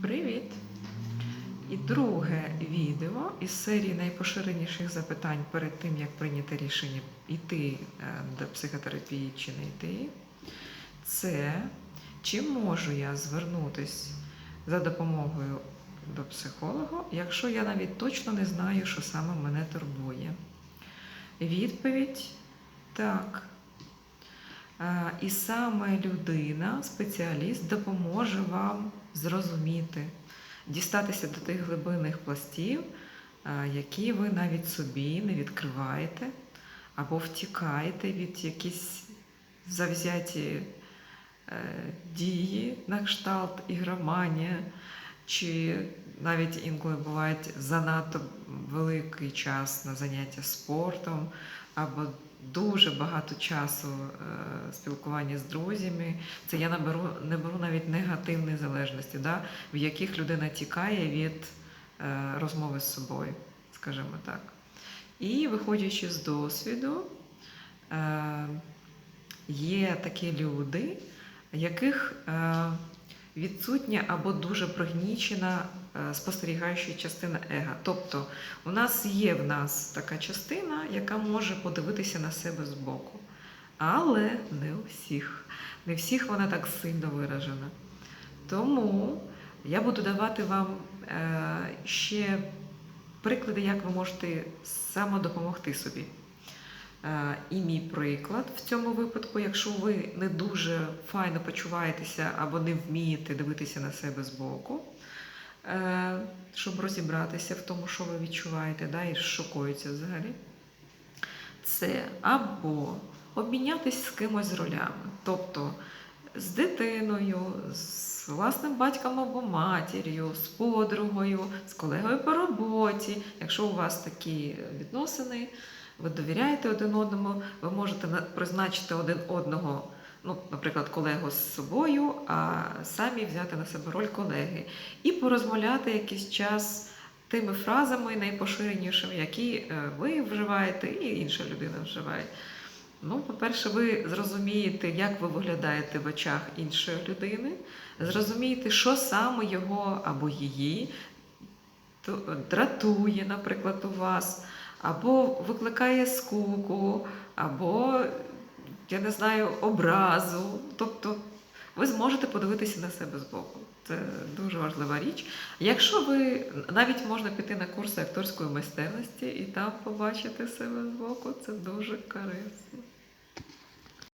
Привіт! І друге відео із серії найпоширеніших запитань перед тим, як прийняти рішення йти е, до психотерапії чи не йти. Це чи можу я звернутися за допомогою до психолога, якщо я навіть точно не знаю, що саме мене турбує. Відповідь так. І саме людина, спеціаліст, допоможе вам зрозуміти, дістатися до тих глибинних пластів, які ви навіть собі не відкриваєте, або втікаєте від якісь завзяті е, дії на кшталт ігроманія, чи навіть інколи буває занадто великий час на заняття спортом, або дуже багато часу е, спілкування з друзями. Це я наберу, не беру навіть негативної залежності, да, в яких людина тікає від е, розмови з собою, скажімо так. І виходячи з досвіду, е, є такі люди, яких відсутня або дуже пригнічена е, спостерігаюча частина ега. Тобто у нас є в нас така частина, яка може подивитися на себе збоку. Але не у всіх. Не всіх вона так сильно виражена. Тому я буду давати вам е, ще приклади, як ви можете самодопомогти собі. Е, І мій приклад в цьому випадку, якщо ви не дуже файно почуваєтеся або не вмієте дивитися на себе збоку, е, щоб розібратися в тому, що ви відчуваєте, да, і шокується взагалі, це або обмінятись з кимось ролями, тобто з дитиною, з власним батьком або матір'ю, з подругою, з колегою по роботі. Якщо у вас такі відносини, ви довіряєте один одному, ви можете призначити один одного, ну, наприклад, колегу з собою, а самі взяти на себе роль колеги і порозмовляти якийсь час тими фразами найпоширенішими, які е, ви вживаєте і інша людина вживає. Ну, по-перше, ви зрозумієте, як ви виглядаєте в очах іншої людини, зрозумієте, що саме його або її дратує, наприклад, у вас, або викликає скуку, або, я не знаю, образу. Тобто ви зможете подивитися на себе збоку. Це дуже важлива річ. Якщо ви навіть можна піти на курси акторської майстерності і там побачити себе збоку, це дуже корисно.